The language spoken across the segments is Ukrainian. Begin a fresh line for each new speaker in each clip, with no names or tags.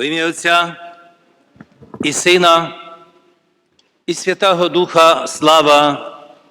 В ім'я Отця і Сина, і Святого Духа слава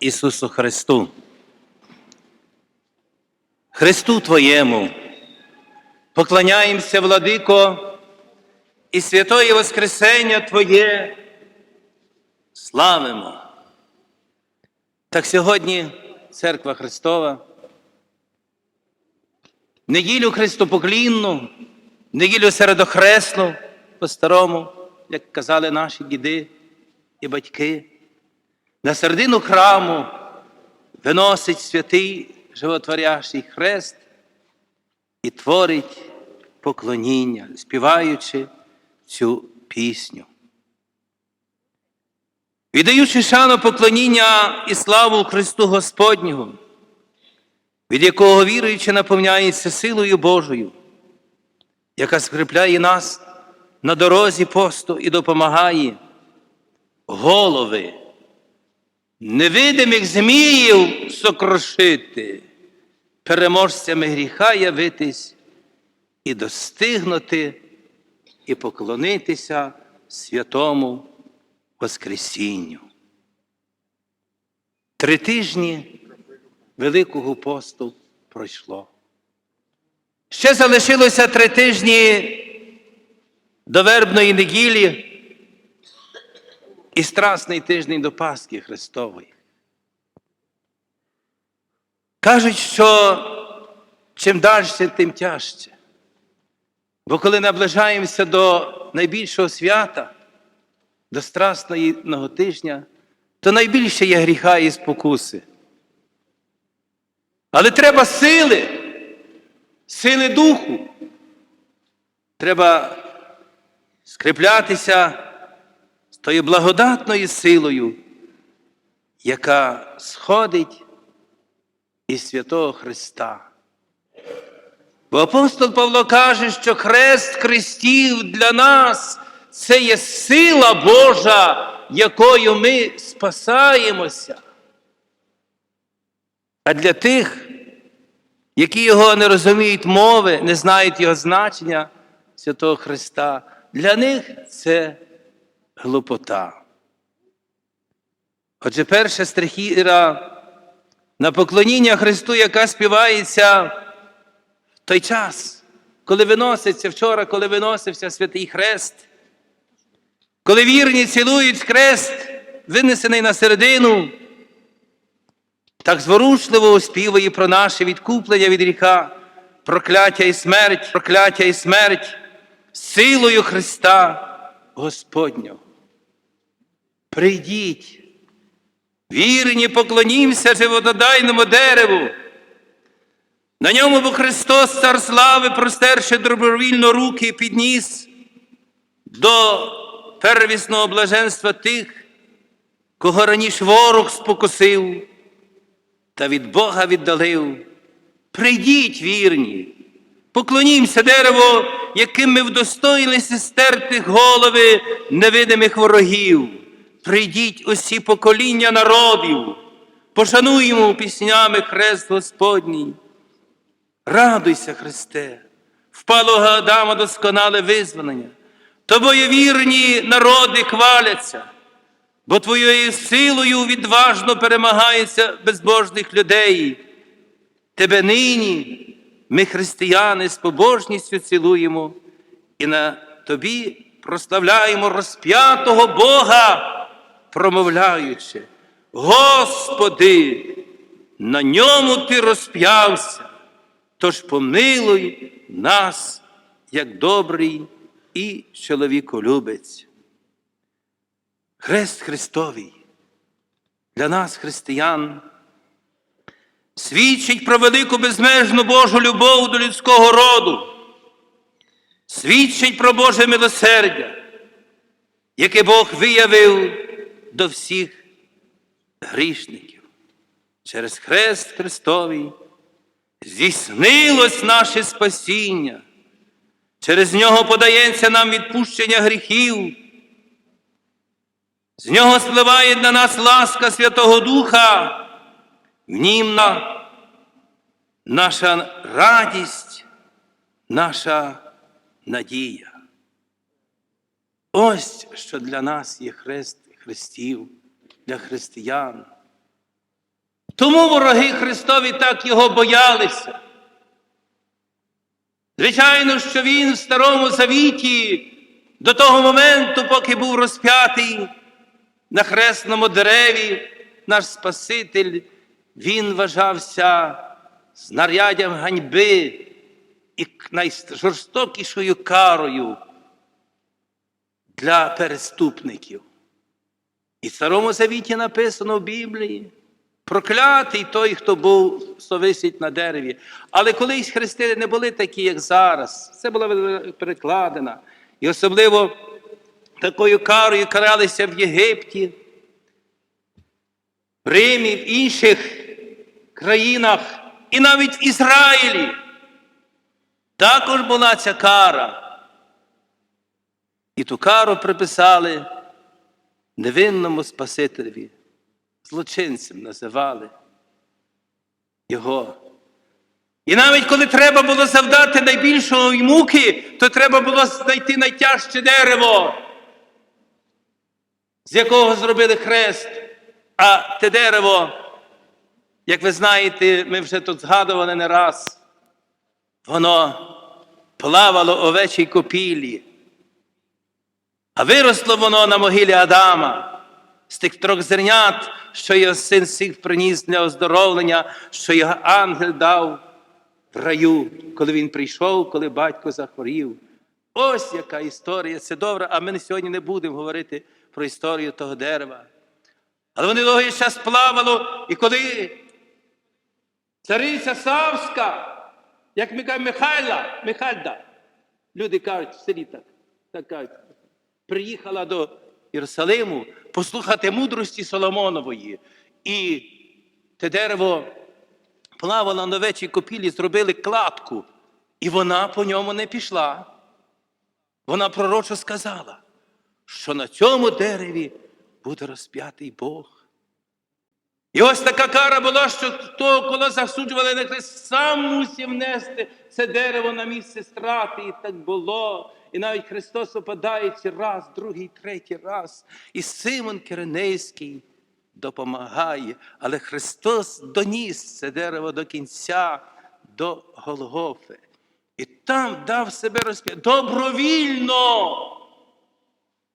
Ісусу Христу. Христу Твоєму поклоняємося, владико, і святої Воскресення Твоє славимо. Так сьогодні Церква Христова, неділю Христопоклінну, неділю середохресну по-старому, як казали наші діди і батьки, на середину храму виносить святий животворящий хрест і творить поклоніння, співаючи цю пісню. Віддаючи шану поклоніння і славу Христу Господнього, від якого віруючи наповняється силою Божою, яка скріпляє нас на дорозі посту і допомагає голови невидимих зміїв сокрушити, переможцями гріха явитись і достигнути, і поклонитися святому Воскресінню. Три тижні Великого посту пройшло. Ще залишилося три тижні до вербної неділі і страсний тиждень до Пасхи Христової. Кажуть, що чим далі, тим тяжче. Бо коли наближаємося до найбільшого свята, до страсного тижня, то найбільше є гріха і спокуси. Але треба сили, сили духу. Треба скріплятися з тою благодатною силою, яка сходить із святого Христа. Бо апостол Павло каже, що хрест Христів для нас це є сила Божа, якою ми спасаємося. А для тих, які його не розуміють мови, не знають його значення святого Христа, для них це глупота. Отже, перша стрихіра на поклоніння Христу, яка співається в той час, коли виноситься вчора, коли виносився святий Хрест, коли вірні цілують хрест, винесений на середину, так зворушливо оспівує про наше відкуплення від гріха, прокляття і смерть, прокляття і смерть силою Христа Господнього. Прийдіть, вірні, поклонімося животодайному дереву. На ньому бо Христос, цар слави, простерши добровільно руки, підніс до первісного блаженства тих, кого раніше ворог спокусив та від Бога віддалив. Прийдіть, вірні, поклонімося дереву, яким ми вдостоїлися стерти голови невидимих ворогів. Прийдіть усі покоління народів, пошануємо піснями Хрест Господній. Радуйся, Христе, впалого Адама досконале визволення. Тобою вірні народи хваляться, бо Твоєю силою відважно перемагаються безбожних людей. Тебе нині ми, християни, з побожністю цілуємо і на Тобі прославляємо розп'ятого Бога, промовляючи, Господи, на ньому Ти розп'явся, тож помилуй нас, як добрий і чоловіколюбець. Хрест Христовий для нас, християн, свідчить про велику безмежну Божу любов до людського роду, свідчить про Боже милосердя, яке Бог виявив до всіх грішників. Через Хрест Христовий здійснилось наше спасіння. Через нього подається нам відпущення гріхів. З нього спливає на нас ласка Святого Духа, в нім на наша радість, наша надія. Ось що для нас є хрест хрестів, для християн. Тому вороги Христові так його боялися. Звичайно, що він в Старому Завіті до того моменту, поки був розп'ятий на хресному дереві, наш Спаситель, він вважався знаряддям ганьби і найжорстокішою карою для переступників. І в Старому Завіті написано в Біблії. Проклятий той, хто був хто висить на дереві. Але колись хрестили не були такі, як зараз. Це була перекладена. І особливо такою карою каралися в Єгипті, в Римі, в інших країнах, і навіть в Ізраїлі. Також була ця кара. І ту кару приписали невинному Спасителеві злочинцем називали його. І навіть коли треба було завдати найбільшої муки, то треба було знайти найтяжче дерево, з якого зробили хрест. А те дерево, як ви знаєте, ми вже тут згадували не раз, воно плавало овечій копілі, а виросло воно на могилі Адама з тих трьох зернят, що його син всіх приніс для оздоровлення, що його ангел дав в раю, коли він прийшов, коли батько захворів. Ось яка історія, це добре, а ми сьогодні не будемо говорити про історію того дерева. Але вони довгий час плавало, і коли цариця Савська, як ми кажемо, Михайла, Михальда, люди кажуть в селі так, так кажуть, приїхала до Єрусалиму послухати мудрості Соломонової. І те дерево плавало на вечій копілі, зробили кладку, і вона по ньому не пішла. Вона пророчо сказала, що на цьому дереві буде розп'ятий Бог. І ось така кара була, що хто, коли засуджували на хрест, сам мусив нести це дерево на місце страти, і так було. І навіть Христос опадається раз, другий, третій раз. І Симон Киринейський допомагає. Але Христос доніс це дерево до кінця, до Голгофи. І там дав себе розп'яти добровільно,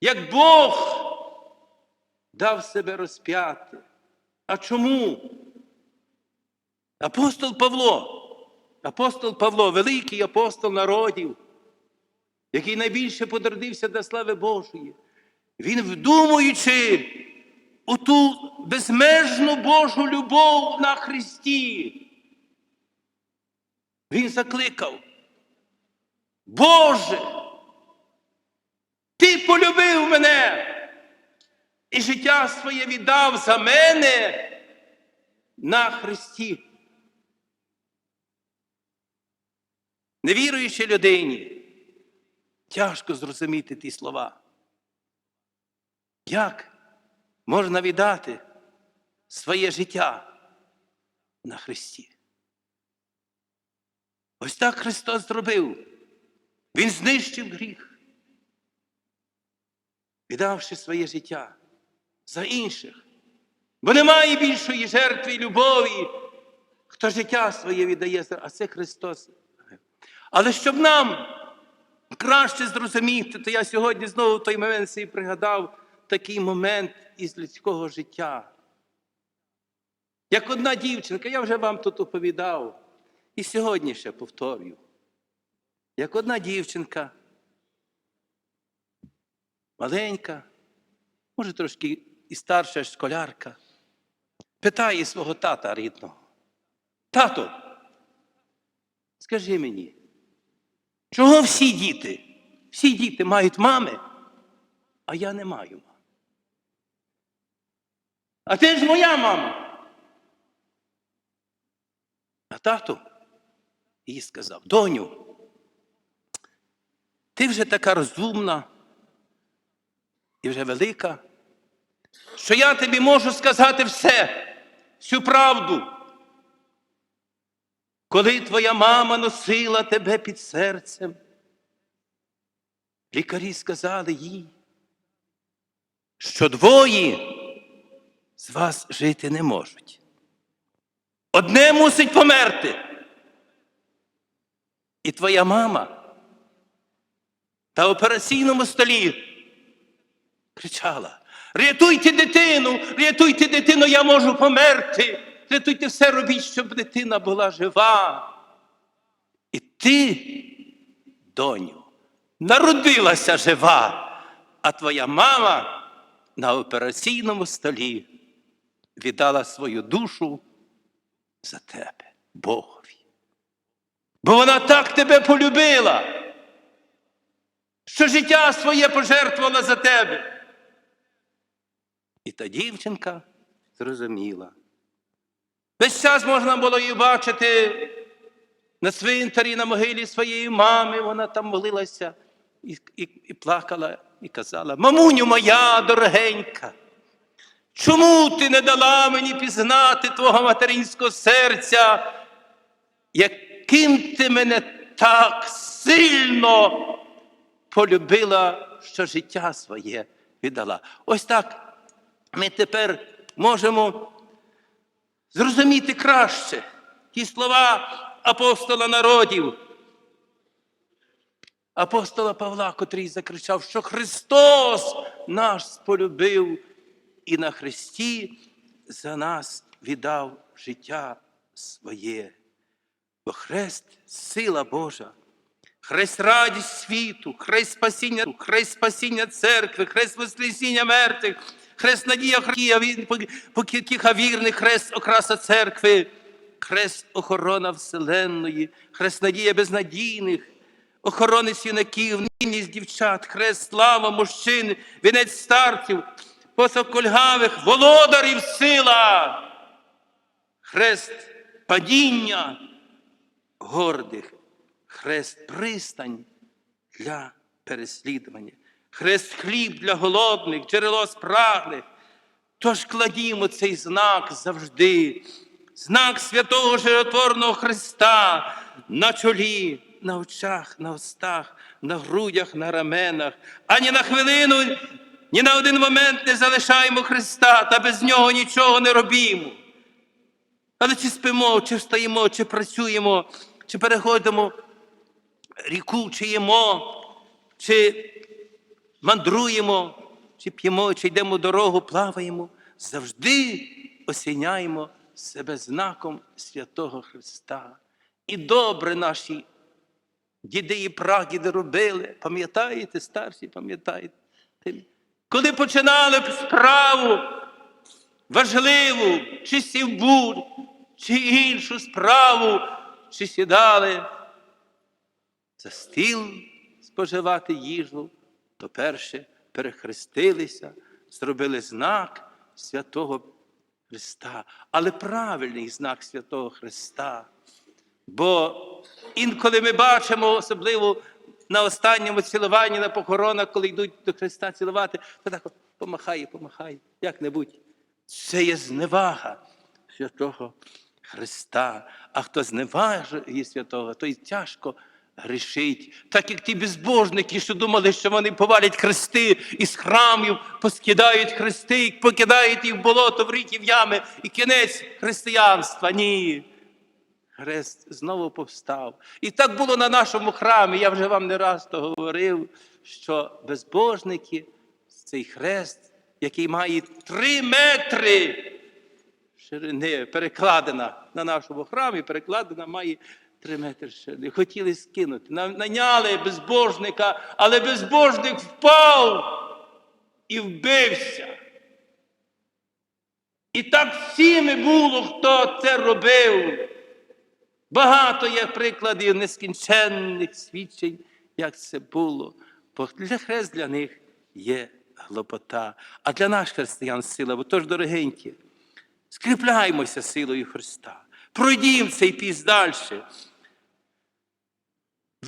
як Бог дав себе розп'яти. А чому? Апостол Павло, апостол Павло, великий апостол народів, який найбільше потрудився до слави Божої, він, вдумуючи у ту безмежну Божу любов на Христі, він закликав, Боже, Ти полюбив мене і життя своє віддав за мене на Христі. Невіруючій людині тяжко зрозуміти ті слова. Як можна віддати своє життя на Христі? Ось так Христос зробив. Він знищив гріх, віддавши своє життя за інших. Бо немає більшої жертви і любові, хто життя своє віддає, а це Христос. Але щоб нам краще зрозуміти, то я сьогодні знову в той момент собі пригадав такий момент із людського життя. Як одна дівчинка, я вже вам тут оповідав, і сьогодні ще повторюю. Як одна дівчинка, маленька, може трошки і старша школярка, питає свого тата рідного. Тато, скажи мені, чого всі діти? Всі діти мають мами, а я не маю мами. А ти ж моя мама. А тато їй сказав, доню, ти вже така розумна і вже велика що я тобі можу сказати все, всю правду. Коли твоя мама носила тебе під серцем, лікарі сказали їй, що двоє з вас жити не можуть. Одне мусить померти. І твоя мама на операційному столі кричала: Рятуйте дитину, рятуйте дитину, я можу померти. Рятуйте все робіть, щоб дитина була жива. І ти, доню, народилася жива, а твоя мама на операційному столі віддала свою душу за тебе, Богові. Бо вона так тебе полюбила, що життя своє пожертвувала за тебе. І та дівчинка зрозуміла. Весь час можна було її бачити на цвинтарі, на могилі своєї мами. Вона там молилася і, і, і плакала, і казала: Мамуню моя дорогенька, чому ти не дала мені пізнати твого материнського серця, яким ти мене так сильно полюбила, що життя своє віддала? Ось так ми тепер можемо зрозуміти краще ті слова апостола народів, апостола Павла, котрий закричав, що Христос нас полюбив і на Христі за нас віддав життя своє. Бо хрест сила Божа. Хрест радість світу, хрест спасіння, хрест спасіння церкви, хрест воскресіння мертвих, хрест надія покидьких вірних, хрест окраса церкви, хрест охорона вселенної, хрест надія безнадійних, охорони юнаків, німність дівчат, хрест слава мужчин, вінець старців, посох кольгавих, володарів сила, хрест падіння гордих, хрест пристань для переслідування, хрест хліб для голодних, джерело спраглих. Тож кладімо цей знак завжди, знак святого жиротворного Христа на чолі, на очах, на устах, на грудях, на раменах, ані на хвилину, ні на один момент не залишаємо Христа та без нього нічого не робімо. Але чи спимо, чи встаємо, чи працюємо, чи переходимо ріку, чи їмо, чи мандруємо, чи п'ємо, чи йдемо дорогу, плаваємо, завжди осіняємо себе знаком святого Христа. І добре наші діди і прадіди робили. Пам'ятаєте, старші, пам'ятаєте? Коли починали справу важливу, чи сівбур, чи іншу справу, чи сідали за стіл споживати їжу, то перше перехрестилися, зробили знак святого Христа, але правильний знак святого Христа. Бо інколи ми бачимо, особливо на останньому цілуванні на похоронах, коли йдуть до Христа цілувати, то так помахає, помахає, як-небудь. Це є зневага святого Христа. А хто зневажує святого, той тяжко грішить. Так як ті безбожники, що думали, що вони повалять хрести із храмів, поскидають хрести, покидають їх в болото, в ріки, в ями, і кінець християнства. Ні. Хрест знову повстав. І так було на нашому храмі. Я вже вам не раз то говорив, що безбожники, цей хрест, який має три метри ширини, перекладена на нашому храмі, перекладена має три метри ширини. Хотіли скинути. Наняли безбожника, але безбожник впав і вбився. І так всіми було, хто це робив. Багато є прикладів нескінченних свідчень, як це було. Бо для хрест для них є глупота. А для нас християн сила. Бо тож, дорогенькі, скріпляємося силою Христа. Пройдімо цей піс далі.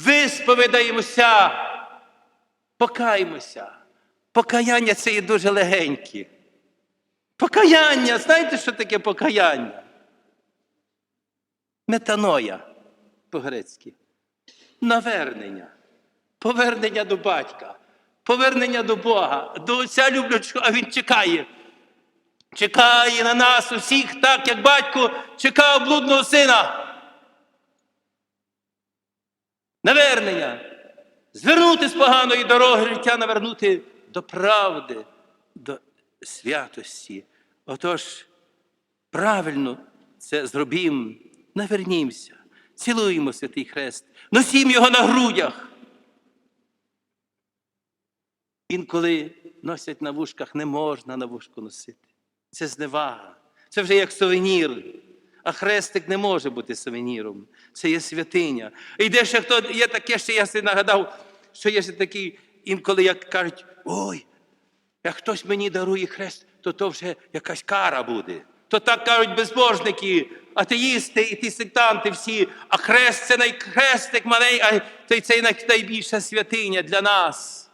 Висповідаємося, покаємося. Покаяння це є дуже легеньке. Покаяння, знаєте, що таке покаяння? Метаноя по-грецьки. Навернення. Повернення до батька. повернення до Бога, до Отця люблячого, а Він чекає. Чекає на нас усіх, так як батько чекав блудного сина. Навернення. Звернути з поганої дороги життя, навернути до правди, до святості. Отож, правильно це зробімо, навернімося, цілуємо святий хрест, носім його на грудях. Інколи носять на вушках, не можна на вушку носити. Це зневага. Це вже як сувенір. А хрестик не може бути сувеніром. Це є святиня. І йде ще хто, є таке, що я собі нагадав, що є ще такий, інколи як кажуть, ой, як хтось мені дарує хрест, то то вже якась кара буде. То так кажуть безбожники, атеїсти і ті сектанти всі, а хрест це найхрестик малий, а це, це най- найбільша святиня для нас.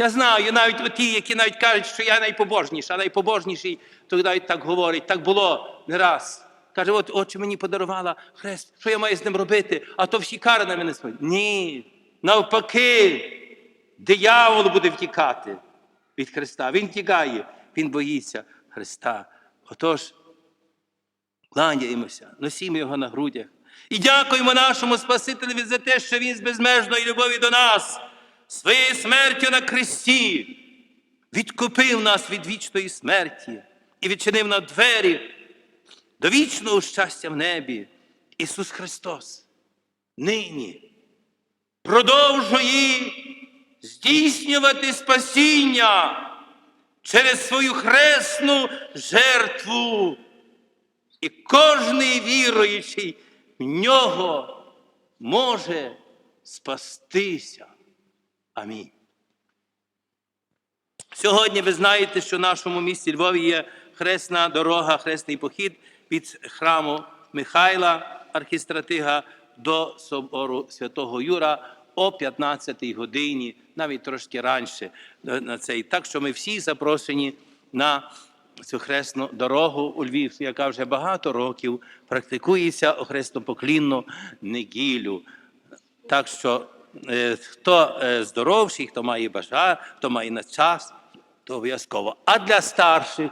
Я знаю, навіть ті, які навіть кажуть, що я найпобожніший, а найпобожніший, то навіть так говорить, так було не раз. Каже, от отче мені подарувала хрест, що я маю з ним робити, а то всі кари на мене свої. Ні, навпаки, диявол буде втікати від Христа. Він тікає, він боїться Христа. Отож, кланяємося, носімо його на грудях. І дякуємо нашому Спасителеві за те, що Він з безмежної любові до нас, своєю смертю на кресті, відкупив нас від вічної смерті і відчинив нам двері до вічного щастя в небі. Ісус Христос нині продовжує здійснювати спасіння через свою хресну жертву. І кожний віруючий в нього може спастися. Амінь. Сьогодні ви знаєте, що в нашому місті Львові є хресна дорога, хресний похід від храму Михайла, архістратига, до собору Святого Юра о 15-й годині, навіть трошки раніше е, на цей. Так що ми всі запрошені на цю хресну дорогу у Львів, яка вже багато років практикується хрестопоклінну неділю. Так що е, хто е, здоровший, хто має бажання, хто має на час, то обов'язково. А для старших,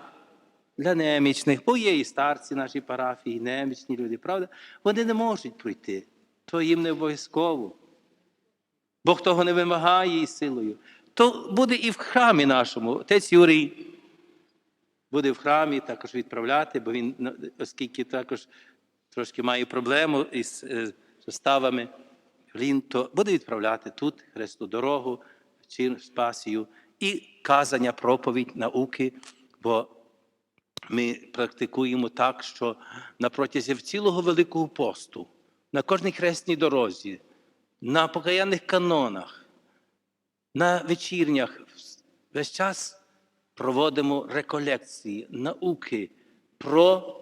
для немічних, бо є і старці наші парафії, і немічні люди, правда? Вони не можуть пройти, то їм не обов'язково. Бог того не вимагає із силою. То буде і в храмі нашому. Отець Юрій буде в храмі також відправляти, бо він, ну, оскільки також трошки має проблему із е, суставами, він то буде відправляти тут хресну дорогу, чин спасію і казання, проповідь, науки, бо ми практикуємо так, що на протязі цілого Великого посту, на кожній хресній дорозі, на покаянних канонах, на вечірнях весь час проводимо реколекції, науки про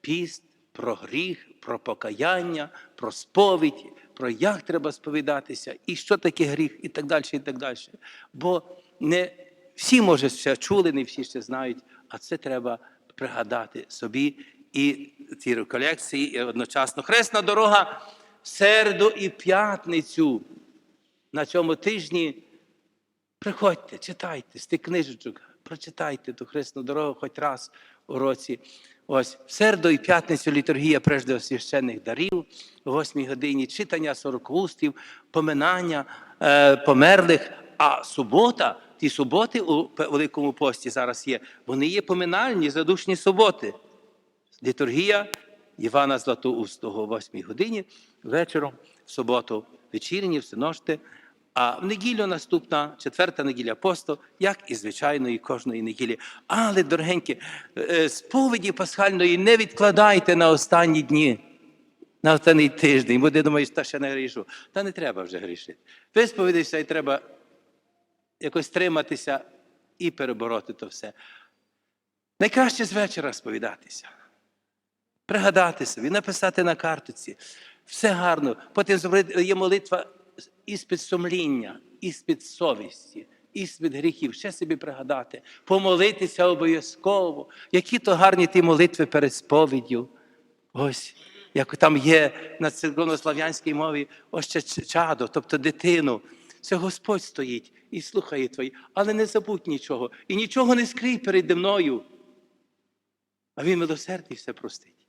піст, про гріх, про покаяння, про сповідь, про як треба сповідатися, і що таке гріх, і так далі, і так далі. Бо не всі, може, ще чули, не всі ще знають, а це треба пригадати собі і ці реколекції, і одночасно хресна дорога в середу і п'ятницю на цьому тижні Приходьте, читайте з тих книжечок, прочитайте ту хресну дорогу хоч раз у році. Ось в середу і п'ятницю літургія прежде священних дарів, о 8 годині читання сорокустів, поминання е, померлих. А субота, ті суботи у Великому пості зараз є, вони є поминальні, задушні суботи. Літургія Івана Златоустого о 8 годині вечором, в суботу вечірні, всеношти. А в неділю наступна, четверта неділя посту, як і звичайної кожної неділі. Але, дорогенькі, е, сповіді пасхальної не відкладайте на останні дні, на останній тиждень, бо ти думаєш, та ще не грішу. Та не треба вже грішити. Висповідайся і треба якось триматися і перебороти то все. Найкраще з вечора сповідатися пригадати собі, написати на карточці. Все гарно. Потім є молитва із-під сумління, із-під совісті, із-під гріхів. Ще собі пригадати, помолитися обов'язково. Які то гарні ті молитви перед сповіддю. Ось, як там є на церковнослав'янській мові, ось ще чадо, тобто дитину. Це Господь стоїть і слухає твої, але не забудь нічого. І нічого не скрий переді мною. А він милосердний все простить.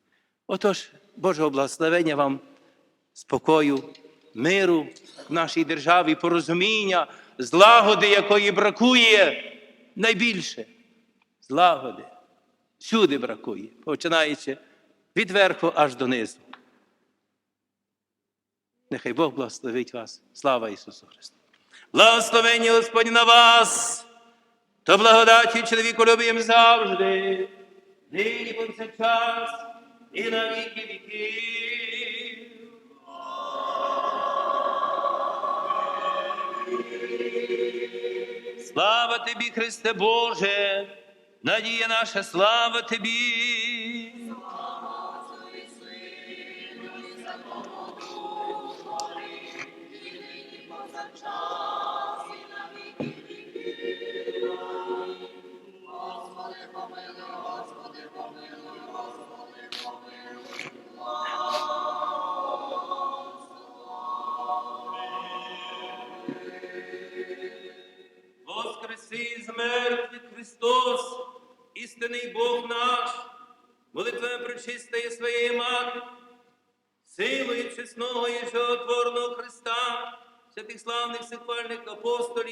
Отож, Божого благословення вам, спокою, миру в нашій державі, порозуміння, злагоди, якої бракує найбільше. Злагоди. Всюди бракує, починаючи від верху аж донизу. Нехай Бог благословить вас. Слава Ісусу Христу! Благословення Господь на вас, то благодаті чоловіку любим завжди, нині повсякчас і на віки віків. Слава тобі, Христе Боже, надія наша, слава тобі. Воскреси з мертвих Христос, істинний Бог наш, молитвами причистої своєї мати, силою чесного і животворного Христа, святих славних сихвальних апостолів.